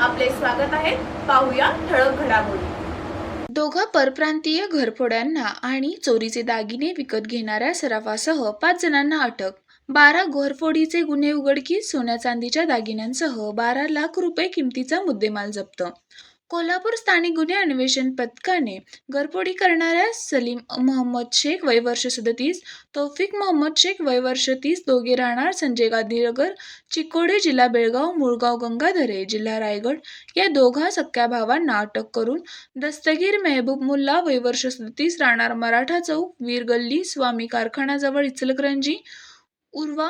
आपले स्वागत आहे. पाहूया ठळक घडामोडी. दोघा परप्रांतीय घरफोड्यांना आणि चोरीचे दागिने विकत घेणाऱ्या सराफासह पाच जणांना अटक. बारा घरफोडीचे गुन्हे उघडकीस सोन्या चांदीच्या दागिन्यांसह बारा लाख रुपये किमतीचा मुद्देमाल जप्त. कोल्हापूर स्थानिक गुन्हे अन्वेषण पथकाने घरफोडी करणाऱ्या सलीम मोहम्मद शेख वय वर्ष सदतीस तौफिक मोहम्मद शेख वय वर्ष तीस दोघे राहणार संजय गांधीनगर चिकोडे जिल्हा बेळगाव मुळगाव गंगाधरे जिल्हा रायगड या दोघा सख्या भावांना अटक करून दस्तगीर मेहबूब मुल्ला वय वर्ष सदतीस राहणार मराठा चौक वीर गल्ली स्वामी कारखानाजवळ इचलकरंजी उर्वा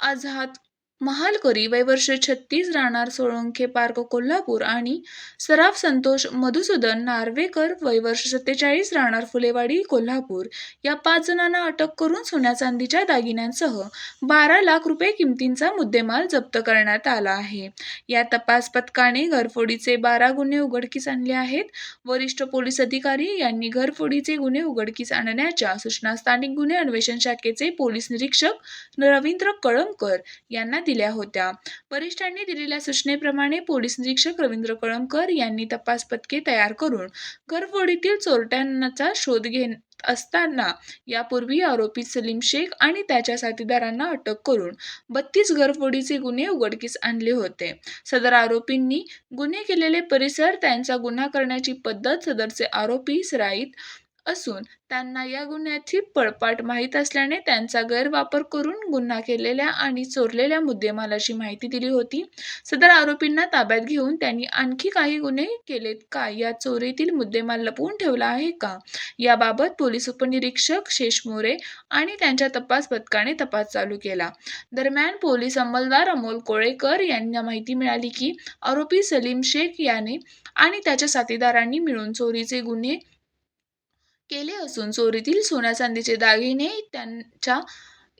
आझाद महालकरी वय वर्ष छत्तीस राहणार सोळंखे पार्क कोल्हापूर आणि सराफ संतोष मधुसूदन नार्वेकर वैवर्ष सत्तेचाळीस राहणार फुलेवाडी कोल्हापूर या पाच जणांना अटक करून सोन्या चांदीच्या दागिन्यांसह बारा लाख रुपये किमतींचा मुद्देमाल जप्त करण्यात आला आहे. या तपास पथकाने घरफोडीचे बारा गुन्हे उघडकीस आणले आहेत. वरिष्ठ पोलीस अधिकारी यांनी घरफोडीचे गुन्हे उघडकीस आणण्याच्या सूचना स्थानिक गुन्हे अन्वेषण शाखेचे पोलीस निरीक्षक रवींद्र कळमकर यांना दिल्या होत्या. वरिष्ठांनी दिलेल्या सूचनेप्रमाणे पोलीस निरीक्षक रवींद्र कळमकर यांनी तपास पथके तयार करून घरफोडीतील चोरट्यांचा शोध घेत असताना यापूर्वी आरोपी सलीम शेख आणि त्याच्या साथीदारांना अटक करून बत्तीस घरफोडीचे गुन्हे उघडकीस आणले होते. सदर आरोपींनी गुन्हे केलेले परिसर त्यांचा गुन्हा करण्याची पद्धत सदरचे आरोपी सराईत असून त्यांना या गुन्ह्याची पळपाट माहीत असल्याने त्यांचा गैरवापर करून गुन्हा केलेल्या आणि चोरलेल्या मुद्देमालाची माहिती दिली होती. सदर आरोपींना ताब्यात घेऊन त्यांनी आणखी काही गुन्हे केलेत का? या चोरीतील मुद्देमाल लपवून ठेवला आहे का? याबाबत पोलीस उपनिरीक्षक शेष मोरे आणि त्यांच्या तपास पथकाने तपास चालू केला. दरम्यान पोलीस अंमलदार अमोल कोळेकर यांना माहिती मिळाली की आरोपी सलीम शेख याने आणि त्याच्या साथीदारांनी मिळून चोरीचे गुन्हे केले असून चोरीतील सोन्या चांदीचे दागिने त्यांच्या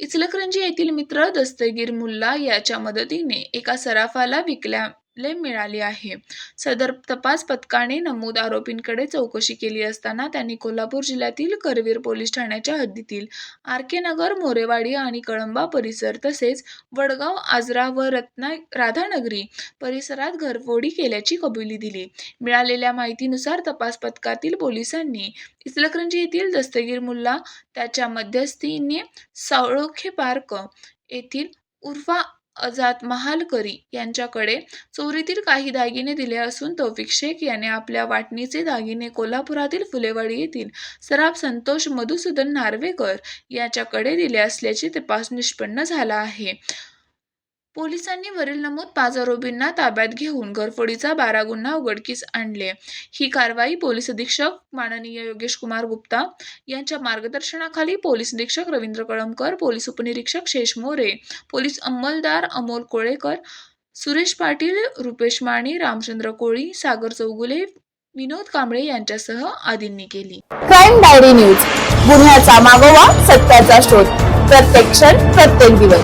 इचलकरंजी येथील मित्र दस्तगीर मुल्ला याच्या मदतीने एका सराफाला विकल्या. विकल्याले मिळाली आहे. सदर तपास पथकाने नमूद आरोपींकडे चौकशी केली असताना त्यांनी कोल्हापूर जिल्ह्यातील करवीर पोलीस ठाण्याच्या हद्दीतील आर के नगर मोरेवाडी आणि कळंबा परिसर तसेच वडगाव आजरा व रत्ना राधानगरी परिसरात घरफोडी केल्याची कबुली दिली. मिळालेल्या माहितीनुसार तपास पथकातील पोलिसांनी इचलकरंजी येथील दस्तगीर मुल्ला त्याच्या मध्यस्थीने साळोखे पार्क येथील उर्फा अजात महालकरी यांच्याकडे चोरीतील काही दागिने दिले असून तौफिक शेख याने आपल्या वाटणीचे दागिने कोल्हापुरातील फुलेवाडी येथील सराफ संतोष मधुसूदन नार्वेकर याच्याकडे दिले असल्याचे तपास निष्पन्न झाला आहे. पोलिसांनी वरील नमूद पाच आरोपींना ताब्यात घेऊन घरफोडीचा बारा गुन्हा उघडकीस आणले. ही कारवाई पोलीस अधीक्षक माननीय योगेश कुमार गुप्ता यांच्या मार्गदर्शनाखाली पोलीस अधीक्षक रवींद्र कळमकर पोलीस उपनिरीक्षक शेष मोरे पोलीस अंमलदार अमोल कोळेकर सुरेश पाटील रुपेश माने रामचंद्र कोळी सागर चौगुले विनोद कांबळे यांच्यासह आदींनी केली. Crime diary news. गुन्ह्याचा मागोवा सत्याचा शोध. प्रत्येक क्षण प्रत्येक दिवस.